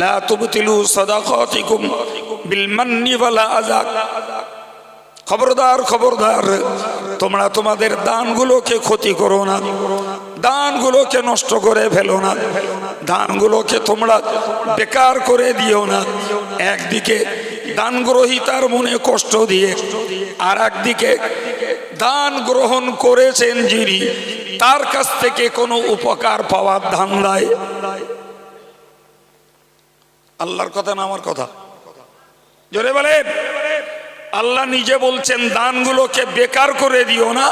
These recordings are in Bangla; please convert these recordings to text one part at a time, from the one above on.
লা তুবতিলু সাদাকাতিকুম বিল মান্নি ওয়ালা আযা। খবরদার খবরদার, তোমরা তোমাদের দানগুলোকে ক্ষতি করো না। দানগুলোকে নষ্ট করে ফেলো না। দানগুলোকে তোমরা বেকার করে দিও না। একদিকে দান গ্রহিতার মনে কষ্ট দিয়ে আর একদিকে দান গ্রহণ করেছেন যিনি, তার কাছ থেকে কোনো উপকার পাওয়ার ধান্দায় আল্লাহর কথা না আমার কথা? জোরে বলেন আল্লাহ নিজে বলছেন, দানগুলোকে বেকার করে দিও না।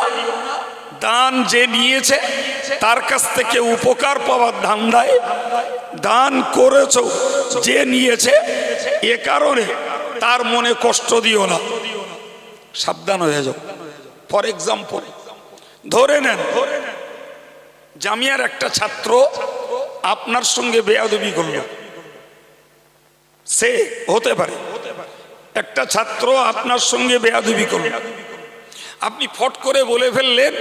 দান যে নিয়েছে, তার কাছ থেকে উপকার পাওয়ার ধান্দায় দান করেছ, যে নিয়েছে, এ কারণে তার মনে কষ্ট দিও না। সাবধান হয়ে যাও। ফর এক্সাম্পল, ধরে নেন, জামিয়ার একটা ছাত্র আপনার সঙ্গে বেয়াদবি করল। সে হতে পারে। একটা ছাত্র আপনার সঙ্গে বেয়াদবি করবে আপনি ফট করে বলে ফেললেন,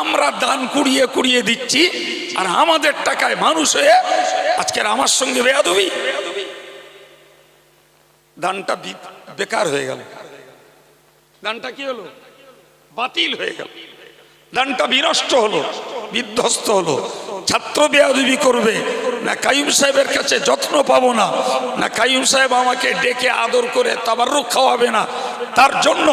আমরা দান কুড়িয়ে কুড়িয়ে দিচ্ছি আর আমাদের টাকায় মানুষ হয়ে আজকের আমার সঙ্গে বেয়াদবি। দানটা বেকার হয়ে গেল। দানটা কি হলো? বাতিল হয়ে গেল। দানটা বিনষ্ট হলো, বিধ্বস্ত হলো। ছাত্র বেয়াদবি করবে না কাইম সাহেবের কাছে যত্ন পাবো না না কাইম সাহেব আমাকে ডেকে আদর করে তাবারুক খাওয়াবে না। তার জন্য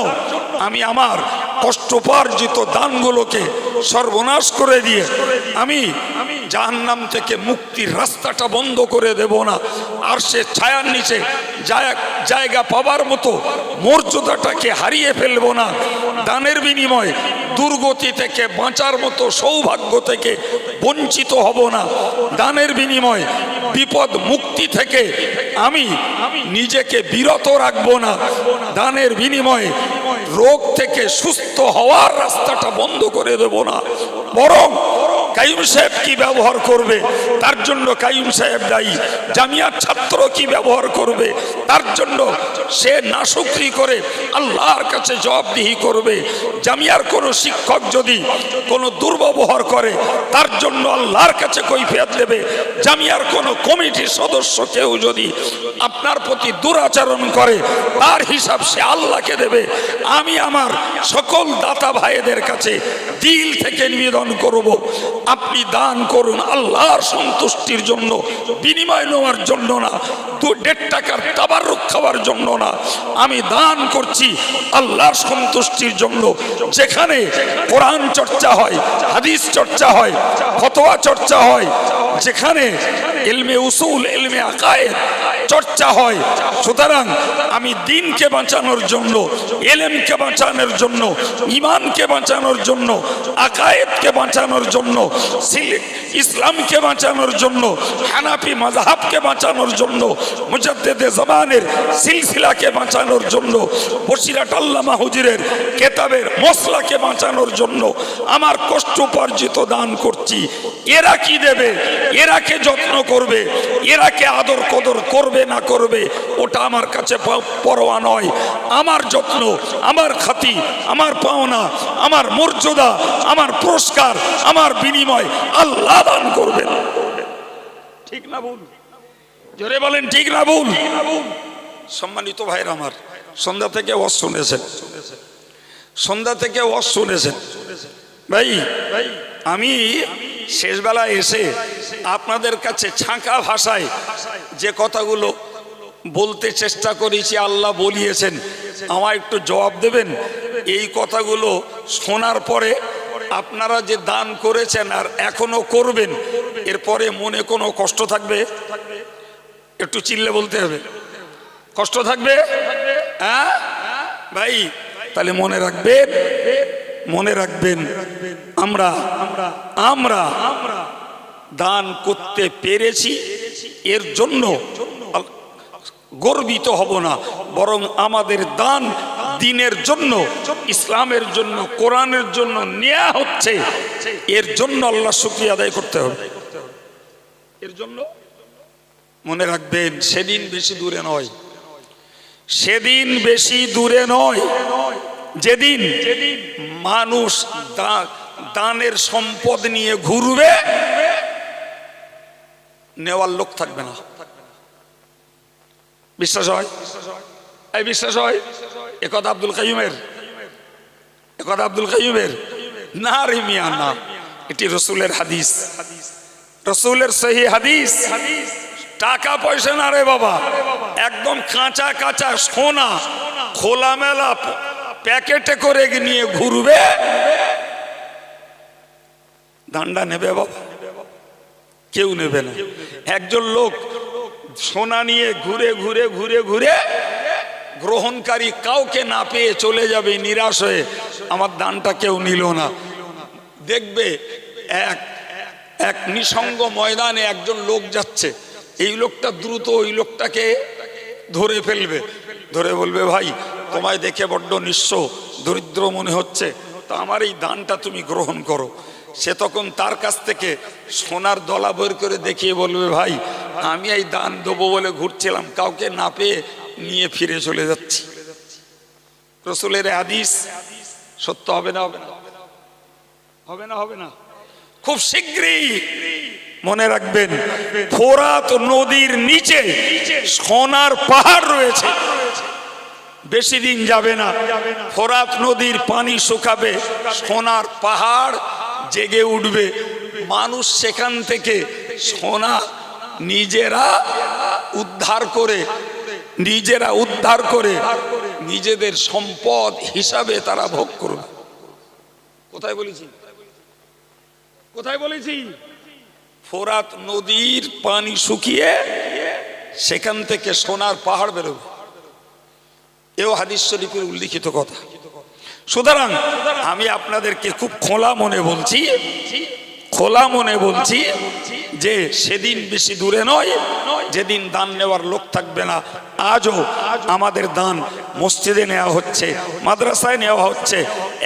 আমি আমার কষ্টপার্জিত দানগুলোকে সর্বনাশ করে দিয়ে আমি জাহান্নাম থেকে মুক্তির রাস্তাটা বন্ধ করে দেব না। আর সে ছায়ার নিচে জায়গা- জায়গা পাবার মতো মর্যাদাটাকে হারিয়ে ফেলব না। দানের বিনিময়ে দুর্গতি থেকে বাঁচার মতো সৌভাগ্য থেকে বঞ্চিত হব না। দানের বিনিময়ে বিপদ মুক্তি থেকে আমি নিজেকে বিরত রাখব না। দানের বিনিময়ে রোগ থেকে সুস্থ হওয়ার রাস্তাটা বন্ধ করে দেব না। বরং কাইম সাহেব কি ব্যবহার করবে? তার জন্য কাইম সাহেব দায়ী। জামিয়ার ছাত্র কি ব্যবহার করবে? তার জন্য সে নাশুকরি করে আল্লাহর কাছে জবাবদিহি করবে। জামিয়ার কোনো শিক্ষক যদি কোনো দুর্ব্যবহার করে, তার জন্য আল্লাহর কাছে কৈফিয়ত দেবে। জামিয়ার কোনো কমিটির সদস্য কেউ যদি আপনার প্রতি দুরাচরণ করে, তার হিসাব সে আল্লাহকে দেবে। আমি আমার সকল দাতা ভাইদের কাছে দিল থেকে নিবেদন করব। আপনি দান করুন আল্লাহর সন্তুষ্টির জন্য বিনিময় নেওয়ার জন্য না। দু দেড় টাকার তাবারুক খাওয়ার জন্য না, আমি দান করছি আল্লাহর সন্তুষ্টির জন্য। যেখানে কোরআন চর্চা হয়, হাদিস চর্চা হয়, ফতোয়া চর্চা হয়, যেখানে এলমে উসুল এলমে আকায়েদ চর্চা হয়, সুতরাং আমি দিনকে বাঁচানোর জন্য, এলেমকে বাঁচানোর জন্য ইমানকে বাঁচানোর জন্য আকায়েতকে বাঁচানোর জন্য, সিল- ইসলামকে বাঁচানোর জন্য, হানাফি মাযহাবকে বাঁচানোর জন্য মুজাদ্দেদে জামানের সিলসিলাকে বাঁচানোর জন্য বসিরাট আল্লামা হুজুরের কেতাবের মশলাকে বাঁচানোর জন্য আমার কষ্ট উপার্জিত দান করছি। এরা কি দেবে? এরা কে যত্ন করবে? এরা কে আদর কদর করবে না করবে? ওটা আমার কাছে পরোয়া নয়। আমার যত্ন, আমার খাতি, আমার পাওনা, আমার মর্যাদা, আমার পুরস্কার, আমার বিনিময় আল্লাহ দান করবেন। ঠিক না ভুল জোরে বলেন, ঠিক না ভুল? সম্মানিত ভাইরা আমার, সন্ধ্যা থেকে ওয়াজ শুনেছেন। সন্ধ্যা থেকে ওয়াজ শুনেছেন। ভাই ভাই আমি শেষবেলা এসে আপনাদের কাছে ছাঁকা ভাষায় যে কথাগুলো বলতে চেষ্টা করেছি, আল্লাহ বলিয়েছেন আমার একটু জবাব দেবেন? এই কথাগুলো শোনার পরে আপনারা যে দান করেছেন আর এখনও করবেন, এরপরে মনে কোনো কষ্ট থাকবে? একটু চিল্লে বলতে হবে। কষ্ট থাকবে? হ্যাঁ? ভাই, তাহলে মনে রাখবেন মনে রাখবেন, আমরা আমরা দান করতে পেরেছি, এর জন্য গর্বিত হব না, বরং আমাদের দান দিনের জন্য, ইসলামের জন্য, কোরআনের জন্য নেওয়া হচ্ছে, এর জন্য আল্লাহ শুক্রিয়া আদায় করতে হবে। এর জন্য মনে রাখবেন, সেদিন বেশি দূরে নয়। সেদিন বেশি দূরে নয়। যেদিন মানুষ দানের সম্পদ নিয়ে ঘুরবে, নেওয়ার লোক থাকবে না। বিশ্বাস হয়? এই বিশ্বাস হয়? এ কথা আব্দুল কাইমের এ কথা আব্দুল কাইমের না রে মিয়া না এটি রসুলের হাদিস। রসুলের সহি হাদিস। টাকা পয়সা না রে বাবা। একদম কাঁচা কাঁচা সোনা, খোলামেলা প্যাকেটে করে নিয়ে ঘুরবে। দান্ডা নেবে বাবা। কেউ নেবে না। একজন লোক সোনা নিয়ে ঘুরে ঘুরে ঘুরে ঘুরে গ্রহণকারী কাউকে না পেয়ে চলে যাবে, নিরাশ হয়ে। আমার দানটা কেউ নিল না। দেখবে এক এক নিসঙ্গ ময়দানে একজন লোক যাচ্ছে। এই লোকটা দ্রুত ওই লোকটাকে ধরে ফেলবে। ধরে বলবে, ভাই, তোমায় দেখে বড্ড নিঃস্ব, দরিদ্র মনে হচ্ছে। তা আমার এই দানটা তুমি গ্রহণ করো। সে তখন তার কাছ থেকে সোনার দলা বের করে দেখিয়ে বলবে, ভাই, আমি এই দান দেবো বলে ঘুরছিলাম। কাউকে না পেয়ে নিয়ে ফিরে চলে যাচ্ছি। রসুলের হাদিস সত্য হবে না? হবে না হবে না। হবে না খুব শীঘ্রই মনে রাখবেন ফোরাত নদীর নিচে সোনার পাহাড় রয়েছে। বেশি দিন যাবে না ফোরাত নদীর পানি শুকাবে, সোনার পাহাড় জেগে উঠবে। মানুষ সেখান থেকে সোনা নিজেরা উদ্ধার করে, নিজেরা উদ্ধার করে, নিজেদের সম্পদ হিসাবে তারা ভোগ করবে। কোথায় বলেছি? কোথায় বলেছি? ফোরাত নদীর পানি শুকিয়ে সেখান থেকে সোনার পাহাড় বেরোবে। এও হাদিস শরীফের উল্লিখিত কথা। সুতরাং আমি আপনাদেরকে খুব খোলা মনে বলছি খোলা মনে বলছি যে সেদিন বেশি দূরে নয়, যেদিন দান নেওয়ার লোক থাকবে না, আজও আমাদের দান মসজিদে নেওয়া হচ্ছে, মাদ্রাসায় নেওয়া হচ্ছে,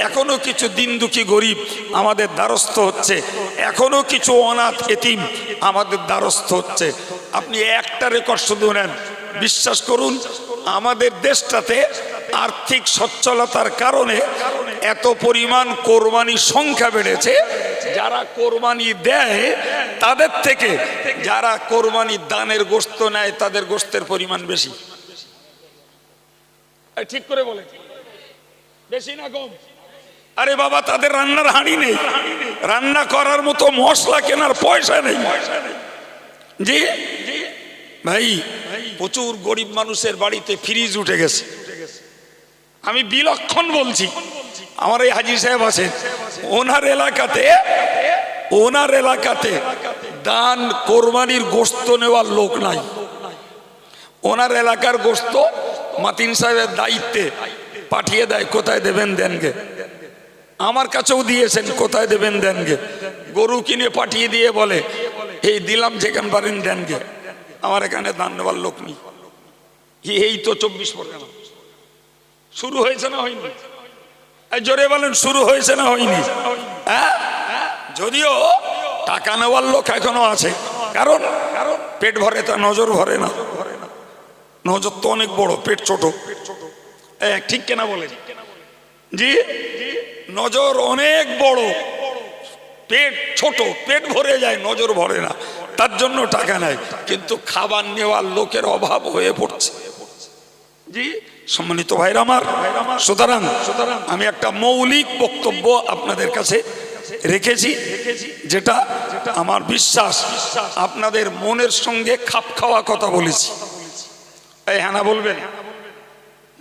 এখনও কিছু দিন দুঃখী গরিব আমাদের দ্বারস্থ হচ্ছে, এখনও কিছু অনাথ এতিম আমাদের দ্বারস্থ হচ্ছে। আপনি একটা রেকর্ড শুধু নেন, বিশ্বাস করুন, আমাদের দেশটাতে আর্থিক সচ্ছলতার কারণে এত পরিমাণ কোরবানির সংখ্যা বেড়েছে যারা কোরবানি দেয় তাদের থেকে যারা কোরবানি দানের গোস্ত নেয় তাদের গোস্তের পরিমাণ বেশি। ঠিক করে বলে। বেশি না কম? আরে বাবা তাদের রান্নার হাঁড়ি নেই। রান্না করার মতো মশলা কেনার পয়সা নেই। জি? ভাই প্রচুর গরিব মানুষের বাড়িতে ফ্রিজ উঠে গেছে। আমি বিলক্ষণ বলছি। আমার এই হাজি সাহেব আছেন। ওনার এলাকাতে ওনার এলাকাতে দান, কোরবানির গোস্ত নেওয়ার লোক নাই। ওনার এলাকার গোস্ত মাতিন সাহেবের দায়িত্বে পাঠিয়ে দেয়, কোথায় দেবেন দেনগে আমার কাছেও দিয়েছেন, কোথায় দেবেন দেনগে গরু কিনে পাঠিয়ে দিয়ে বলে, এই দিলাম যেখান পারেন দেনগে আমার এখানে দান নেওয়ার লোক নেই। এই তো চব্বিশ পরগনা। শুরু হয়েছে না হয়নি? জোরে বলেন, শুরু হয়েছে না হয়নি? হ্যাঁ? যদিও টাকা নেওয়ার লোক এখনও আছে। কারণ? কারণ পেট ভরে তা, নজর ভরে না। নজর তো অনেক বড়, পেট ছোট। ঠিক কেনা বলে জি? নজর অনেক বড়। পেট ছোট, পেট ভরে যায়, নজর ভরে না। তার জন্য টাকা নেয় কিন্তু খাবার নেওয়ার লোকের অভাব হয়ে পড়ছে। জি? সম্মানিত ভাইরা আমার, সুতরাং আমি একটা মৌলিক বক্তব্য আপনাদের কাছে রেখেছি, যেটা আমার বিশ্বাস, আপনাদের মনের সঙ্গে খাপ খাওয়া কথা বলেছি। এই হ্যাঁ বলবেন?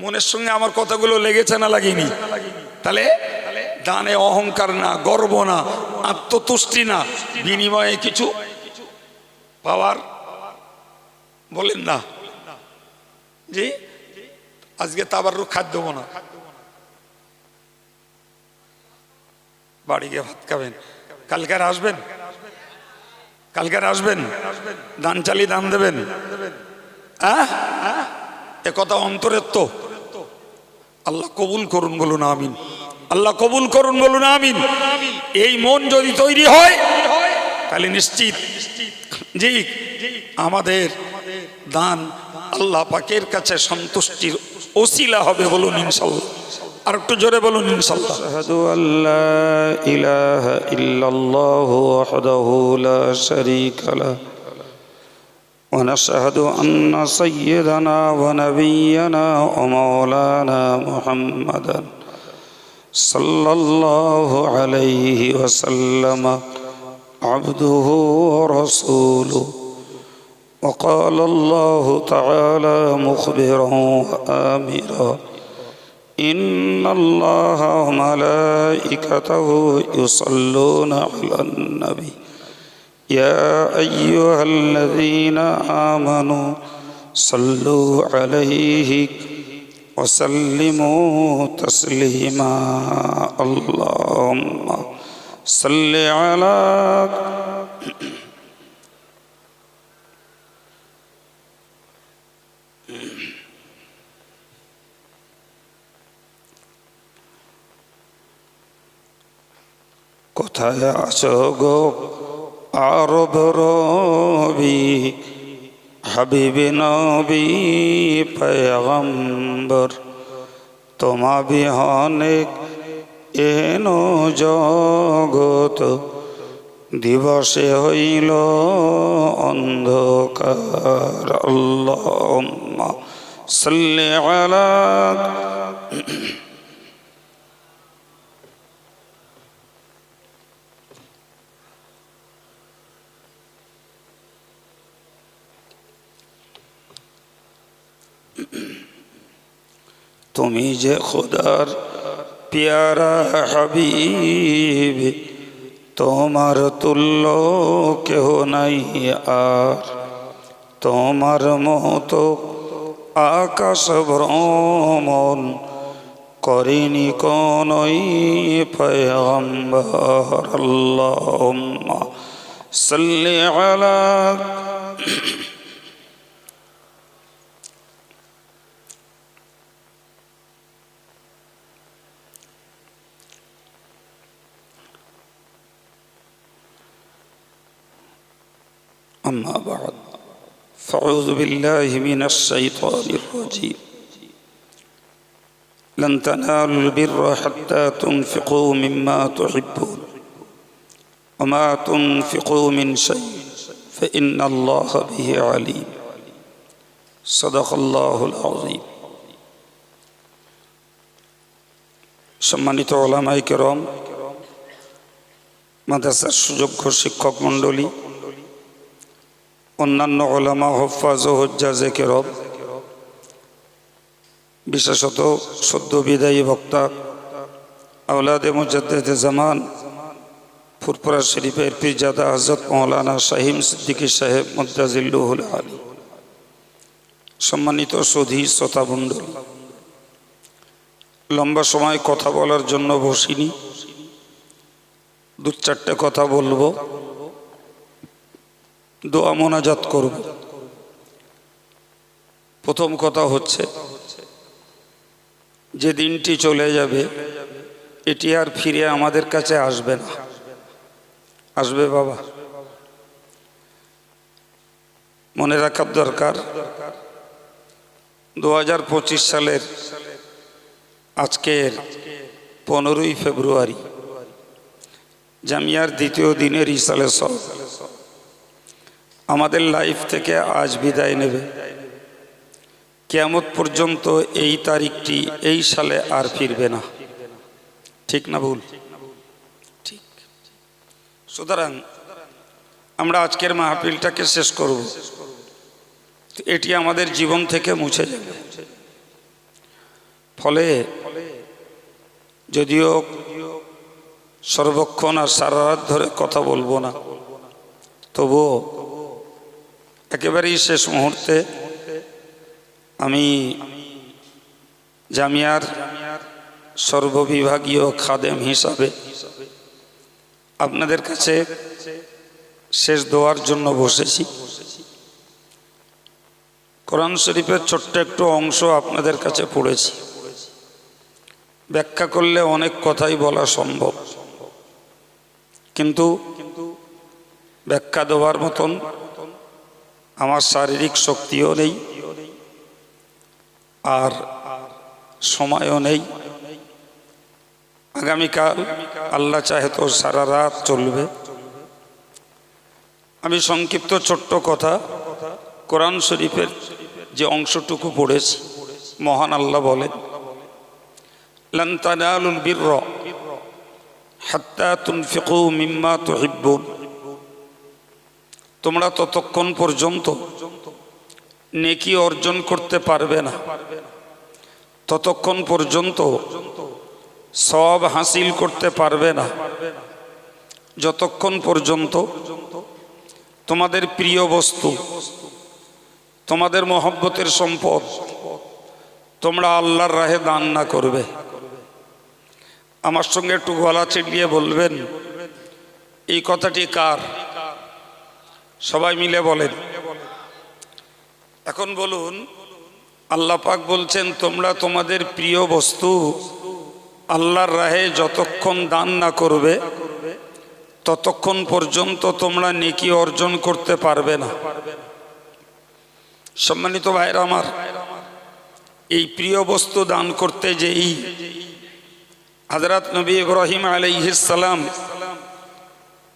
মনের সঙ্গে আমার কথাগুলো লেগেছে না লাগেনি? তাহলে দানে অহংকার না, গর্ব না, আত্মতুষ্টি না, বিনিময়ে কিছু পাওয়ার বলেন না। জি? আজকে তাবার খাদ্য দেবো না। বাড়ি গিয়ে ভাত খাবেন। কালকে আসবেন? কালকে আসবেন? দান চালি দান দেবেন? হ্যাঁ? এ কথা অন্তরের তো আল্লাহ কবুল করুন বলুন, আমিন। আল্লাহ কবুল করুন বলুন, আমিন। এই মন যদি তৈরি হয়, তাহলে নিশ্চিত। জি, আমাদের দান আল্লাহ পাকের কাছে সন্তুষ্টির ওসিলা হবে বলুন ইনশাল্লাহ। আর একটু জোরে বলুন ইনশাল্লাহ। আশহাদু আল্লা ইলাহা ইল্লাল্লাহ ওয়াহদাহু লা শারীকা লা ونشهد أن سيدنا ونبينا ومولانا محمدا صلى الله عليه وسلم عبده وقال الله تعالى مخبرا وآمرا. إن الله وملائكته يصلون على النبي. يا أيها الذين آمنوا صلوا عليه وسلموا تسليما. اللهم صل على কোথায় আছো গো আরব রবি? হাবিবি নবী পয়গম্বর তোমা বিহনে এন জগত। দিবসে হইল অন্ধকার, আল্লাহ সাল্লি আলা তুমি যে খোদার পিয়ারা হাবিব তোমার তুল্য কেহ নাই আর তোমার মতো آقا صبر آمون قرینی کونوی پیغمبر اللهم صل علی أما بعد فأعوذ بالله من الشيطان الرجيم لن تنالوا البر حتى تنفقوا مما تحبون وما تنفقوا من شيء فإن الله به عليم صدق الله العظيم সম্মানিত ওলামাই কেরম মাদ্রাসার সুযোগ্য শিক্ষক মণ্ডলী অন্যান্য ওলামা হফাজ ও হজ্জাজে কেরব বিশেষত সদ্য বিদায়ী বক্তা আউলাদে মুজাদ্দেদে জামান ফুরপুরা শরীফের পীরজাদা হজরত মৌলানা শাহিম সিদ্দিকী সাহেব মুদাজিল্লুহুল আলী, সম্মানিত সধী শ্রোতাবন্ডল লম্বা সময় কথা বলার জন্য বসিনি দু চারটে কথা বলব। দোয়া মোনাজাত করব। প্রথম কথা হচ্ছে, যে দিনটি চলে যাবে, এটি আর ফিরে আমাদের কাছে আসবে না। আসবে বাবা। মনে রাখার দরকার দু হাজার পঁচিশ সালের আজকের পনেরোই ফেব্রুয়ারি, জামিয়ার দ্বিতীয় দিনের ইসালে সব আমাদের লাইফ থেকে আজ বিদায় নেবে। কেয়ামত পর্যন্ত এই তারিখটি এই সালে আর ফিরবে না। ঠিক না ভুল? ঠিক। সুতরাং আমরা আজকের মাহফিলটাকে শেষ করব। এটি আমাদের জীবন থেকে মুছে যাবে। ফলে যদিও সর্বক্ষণ আর সারা রাত ধরে কথা বলব না, তবুও একেবারেই শেষ মুহূর্তে আমি জামিয়ার সর্ববিভাগীয় খাদেম হিসাবে আপনাদের কাছে শেষ দোয়ার জন্য বসেছি। কোরআন শরীফের ছোট্ট একটু অংশ আপনাদের কাছে পড়েছি। ব্যাখ্যা করলে অনেক কথাই বলা সম্ভব। কিন্তু ব্যাখ্যা দেওয়ার মতন আমার শারীরিক শক্তিও নেই, আর সময়ও নেই। আগামীকাল আল্লাহ চাহে তো সারা রাত চলবে। আমি সংক্ষিপ্ত ছোট্ট কথা, কোরআন শরীফের যে অংশটুকু পড়েছি, মহান আল্লাহ বলেন, লান তানালুল বিরর হাত্তা তুনফিকু মিম্মা তুহিব্বুন। তোমরা ততক্ষণ পর্যন্ত নেকি অর্জন করতে পারবে না। ততক্ষণ পর্যন্ত সব হাসিল করতে পারবে না। যতক্ষণ পর্যন্ত তোমাদের প্রিয় বস্তু, তোমাদের মহব্বতের সম্পদ তোমরা আল্লাহর রাহে দান না করবে। আমার সঙ্গে একটু গলা চিটিয়ে বলবেন, এই কথাটি কার? সবাই মিলে বলেন। এখন বলুন, আল্লাহ পাক বলছেন, তোমরা তোমাদের প্রিয় বস্তু আল্লাহর রাহে যতক্ষণ দান না করবে, ততক্ষণ পর্যন্ত তোমরা নেকি অর্জন করতে পারবে না। সম্মানিত ভাইরা আমার, এই প্রিয় বস্তু দান করতে যেই হজরত নবী ইব্রাহিম আলাইহিসালাম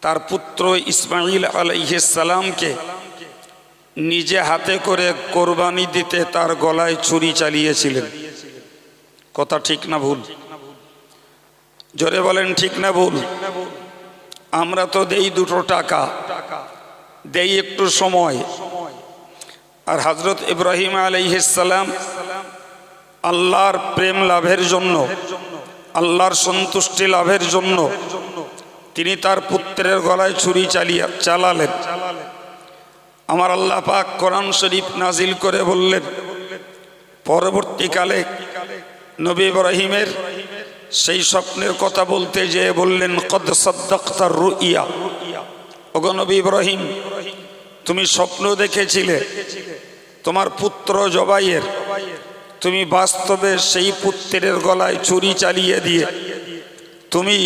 তার পুত্র ইসমাইল আলাইহিসালামকে নিজে হাতে করে কোরবানি দিতে তার গলায় ছুরি চালিয়েছিলেন। কথা ঠিক না ভুল? জোরে বলেন, ঠিক না ভুল? আমরা তো দেই দুটো টাকা, দেই একটু সময়। আর হজরত ইব্রাহিম আলাইহিসাল্লাম আল্লাহর প্রেম লাভের জন্য, আল্লাহর সন্তুষ্টি লাভের জন্য তিনি তার পুত্রের গলায় ছুরি চালিয়া চালালেন। আমার আল্লাহ পাক কোরআন শরীফ নাজিল করে বললেন, পরবর্তীকালে নবী ইব্রাহিমের সেই স্বপ্নের কথা বলতে যেয়ে বললেন, কদ সদ্দাক্তার রুইয়া। ওগো নবী ইব্রাহিম, তুমি স্বপ্ন দেখেছিলে, তোমার পুত্র জবাইয়ের, তুমি বাস্তবে সেই পুত্রের গলায় ছুরি চালিয়ে দিয়ে, তুমি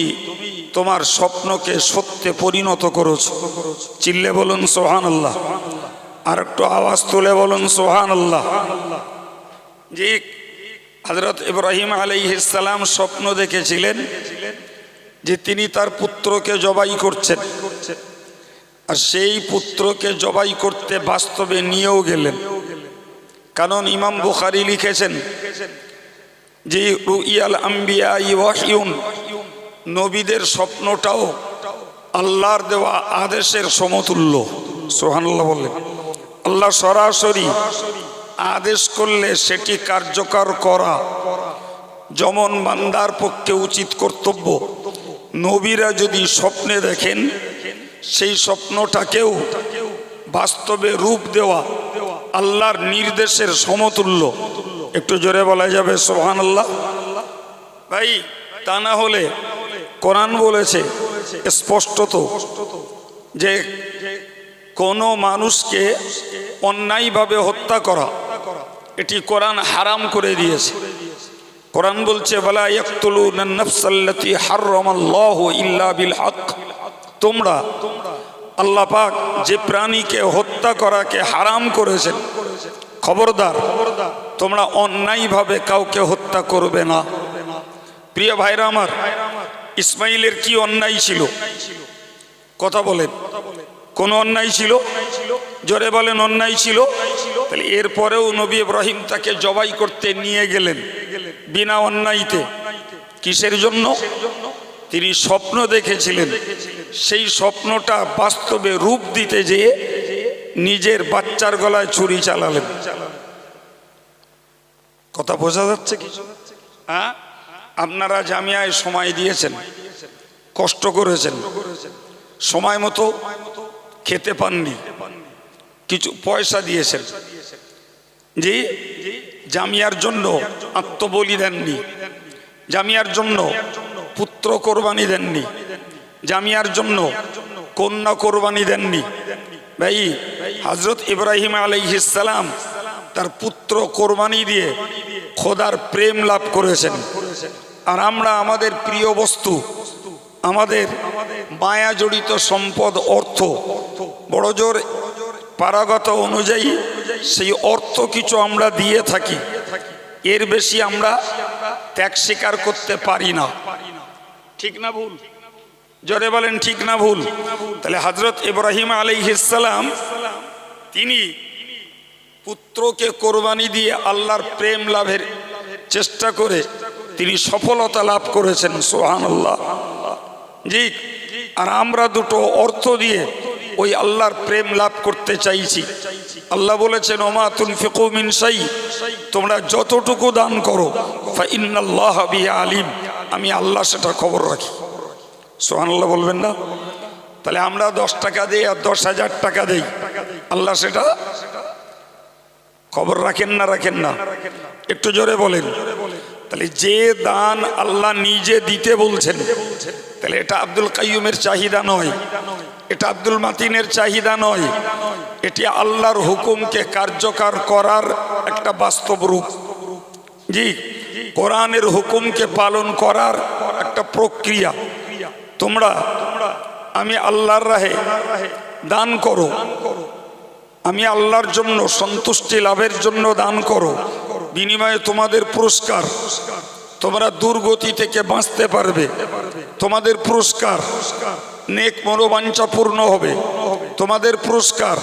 তোমার স্বপ্নকে সত্যে পরিণত করেছ। চিল্লে বলুন সোহান আল্লাহ আর একটু আওয়াজ তুলে বলুন সোহান আল্লাহ যে হজরত ইব্রাহিম আলাইহিসালাম স্বপ্ন দেখেছিলেন যে তিনি তার পুত্রকে জবাই করছেন। আর সেই পুত্রকে জবাই করতে বাস্তবে নিয়েও গেলেন। কারণ ইমাম বুখারি লিখেছেন যে রুইয়াল আম্বিয়া ওয়াহিউন নবীদের স্বপ্নটাও আল্লাহর দেওয়া আদেশের সমতুল্য। সোহানুল্লাহ বললেন। আল্লাহ সরাসরি আদেশ করলে সেটি কার্যকর করা যেমন বান্দার পক্ষে উচিত কর্তব্য। নবীরা যদি স্বপ্নে দেখেন, সেই স্বপ্নটাকেও বাস্তবে রূপ দেওয়া আল্লাহর নির্দেশের সমতুল্য। একটু জোরে বলা যাবে সোহান আল্লাহ ভাই, তা না হলে কোরআন বলেছে স্পষ্টত যে কোনো মানুষকে অন্যায়ভাবে হত্যা করা, এটি কোরআন হারাম করে দিয়েছে। কোরআন বলছে তোমরা, আল্লাহ পাক যে প্রাণীকে হত্যা করাকে হারাম করেছেন, খবরদার, তোমরা অন্যায়ভাবে কাউকে হত্যা করবে না। প্রিয় ভাইরা আমার ইসমাইলের কি অন্যায় ছিল? কথা বলেন কোন অন্যায় ছিল? জোরে বলেন, অন্যায় ছিল? তাহলে এরপরেও নবী ইব্রাহিম তাকে জবাই করতে নিয়ে গেলেন বিনা অন্যায়তে। কিসের জন্য? তিনি স্বপ্ন দেখেছিলেন। সেই স্বপ্নটা বাস্তবে রূপ দিতে যেয়ে নিজের বাচ্চার গলায় ছুরি চালালেন। কথা বোঝা যাচ্ছে কি? হ্যাঁ? আপনারা জামিয়ায় সময় দিয়েছেন, কষ্ট করেছেন, সময় মতো খেতে পাননি, কিছু পয়সা দিয়েছেন। জি, জামিয়ার জন্য আত্মবলি দেননি, জামিয়ার জন্য পুত্র কোরবানি দেননি, জামিয়ার জন্য কন্যা কোরবানি দেননি। ভাই হজরত ইব্রাহিম আলাইহিসালাম তার পুত্র কোরবানি দিয়ে খোদার প্রেম লাভ করেছেন। আর আমরা আমাদের প্রিয় বস্তু, আমাদের মায়া জড়িত সম্পদ অর্থ, বড় জোর পারাগত অনুযায়ী সেই অর্থ কিছু আমরা দিয়ে থাকি। এর বেশি আমরা ত্যাগ স্বীকার করতে পারি না। ঠিক না ভুল? জোরে বলেন, ঠিক না ভুল? তাহলে হজরত ইব্রাহিম আলাইহিসালাম তিনি পুত্রকে কোরবানি দিয়ে আল্লাহর প্রেম লাভের চেষ্টা করে তিনি সফলতা লাভ করেছেন সোহান আল্লাহ জি, আর আমরা দুটো অর্থ দিয়ে ওই আল্লাহর প্রেম লাভ করতে চাইছি। আল্লাহ বলেছেন, ওমা তুন ফিকুমিন সাই তোমরা যতটুকু দান করো ফাইনাল্লাহ বিহা আলিম। আমি আল্লাহ সেটা খবর রাখি। সোহান আল্লাহ বলবেন না? তাহলে আমরা দশ টাকা দিই আর দশ হাজার টাকা দেই। আল্লাহ সেটা খবর রাখেন না রাখেন না। একটু জোরে বলেন। তাহলে যে দান আল্লাহ নিজে দিতে বলছেন, তাহলে এটা আব্দুল কাইয়ুমের চাহিদা নয়, এটা আব্দুল মাতিনের চাহিদা নয়, এটি আল্লাহর হুকুমকে কার্যকর করার একটা বাস্তব রূপ। জি, কোরআনের হুকুমকে পালন করার একটা প্রক্রিয়া। তোমরা, আমি আল্লাহর রাহে দান করো, আমি আল্লাহর জন্য সন্তুষ্টি লাভের জন্য দান করো। বিনিময়ে তোমাদের পুরস্কার। তোমরা দুর্গতি থেকে বাঁচতে পারবে। তোমাদের পুরস্কার। নেক মনোবাঞ্ছা পূর্ণ হবে। তোমাদের পুরস্কার।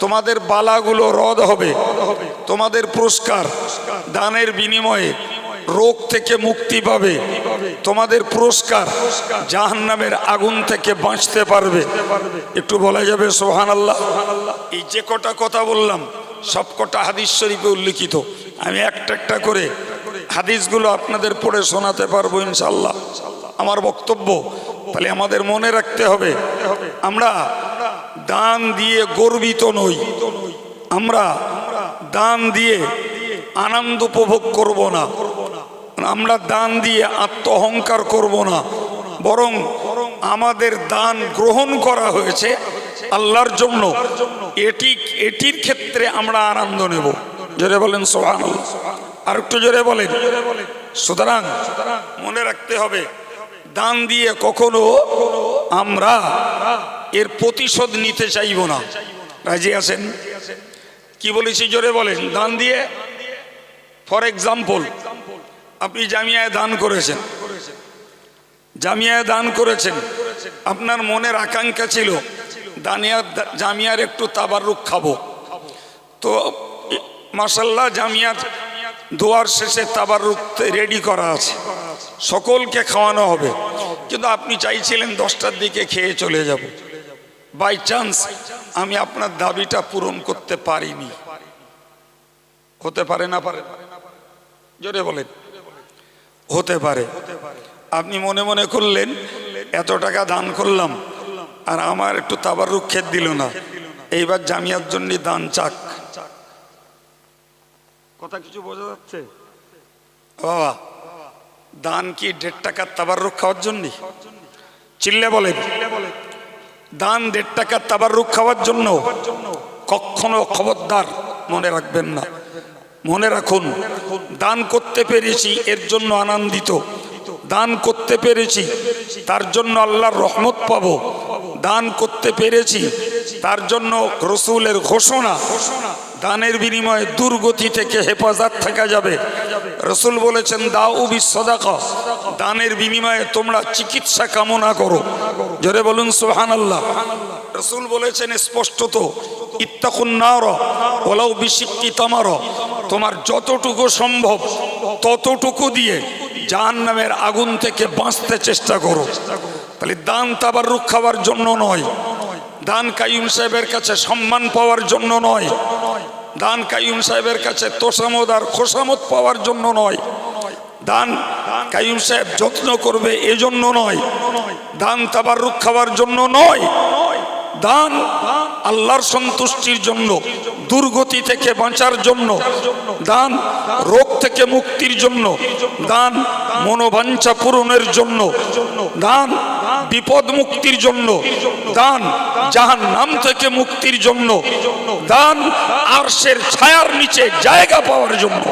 তোমাদের বালাগুলো রদ হবে। তোমাদের পুরস্কার দানের বিনিময়ে রোগ থেকে মুক্তি পাবে। তোমাদের পুরস্কার জাহান্নামের আগুন থেকে বাঁচতে পারবে। একটু বলা যাবে সোহান আল্লাহ এই যে কটা কথা বললাম সব কটা হাদিস শরীফে উল্লিখিত। আমি একটা একটা করে হাদিসগুলো আপনাদের পড়ে শোনাতে পারব ইনশাল্লাহ আমার বক্তব্য, তাহলে আমাদের মনে রাখতে হবে, আমরা দান দিয়ে গর্বিত নই। আমরা দান দিয়ে আনন্দ উপভোগ করব না। আমরা দান দিয়ে আত্ম অহংকার করব না। বরং আমাদের দান গ্রহণ করা হয়েছে। আল্লাহর জন্য। এটি এটির ক্ষেত্রে আমরা আনন্দ নেব। জোরে বলেন সোহান আর একটু জোরে বলেন। সুতরাং মনে রাখতে হবে দান দিয়ে কখনো আমরা এর প্রতিশোধ নিতে চাইব না। রাজি আছেন? কি বলেছি? জোরে বলেন। দান দিয়ে ফর এক্সাম্পল আপনি জামিয়ায় দান করেছেন। জামিয়ায় দান করেছেন। আপনার মনের আকাঙ্ক্ষা ছিল দানিয়ার জামিয়ার একটু তাবারুক খাব। তো মাসাল্লাহ জামিয়ার দোয়ার শেষে তাবারুক রেডি করা আছে। সকলকে খাওয়ানো হবে। কিন্তু আপনি চাইছিলেন দশটার দিকে খেয়ে চলে যাব। বাই চান্স আমি আপনার দাবিটা পূরণ করতে পারিনি। হতে পারে না পারে? জোরে বলেন। হতে পারে। আপনি মনে মনে করলেন, এত টাকা দান করলাম। আর আমার একটু তাবার রুক্ষেত দিল না। এইবার জামিয়ার জন্য দান চাক। কথা কিছু বোঝা যাচ্ছে? বাবা দান কি দেড় টাকার তাবার রুখ খাওয়ার জন্য? চিল্লে বলেন দান দেড় টাকার তাবার রুখ খাওয়ার জন্য কখনো খবরদার মনে রাখবেন না। মনে রাখুন দান করতে পেরেছি এর জন্য আনন্দিত। দান করতে পেরেছি তার জন্য আল্লাহর রহমত পাবো। দান করতে পেরেছি, তার জন্য রসুলের ঘোষণা, দানের বিনিময়ে দুর্গতি থেকে হেফাজত থাকা যাবে। রসুল বলেছেন দাও উবি দানের বিনিময়ে তোমরা চিকিৎসা কামনা করো। জোরে বলুন সোহান আল্লাহ রসুল বলেছেন, স্পষ্টত, ইত্তাকুন নার ওলাও বিশিক্কি তামার তোমার যতটুকু সম্ভব, ততটুকু দিয়ে জাহান নামের আগুন থেকে বাঁচতে চেষ্টা করো। তাহলে দান তাবার রুখ খাওয়ার জন্য নয়। দান কাইম সাহেবের কাছে সম্মান পাওয়ার জন্য নয়। দান কাইম সাহেবের কাছে তোষামত আর খোসামত পাওয়ার জন্য নয়। দান কাইম সাহেব যত্ন করবে এজন্য নয়। দান তাবার রুখ খাওয়ার জন্য নয়। দান আল্লাহর সন্তুষ্টির জন্য, দুর্গতি থেকে বাঁচার জন্য, দান রোগ থেকে মুক্তির জন্য, দান মনোবাঞ্ছা পূরণের জন্য, দান বিপদ মুক্তির জন্য দান যাহার নাম থেকে মুক্তির জন্য দান আরশের ছায়ার নিচে জায়গা পাওয়ার জন্য।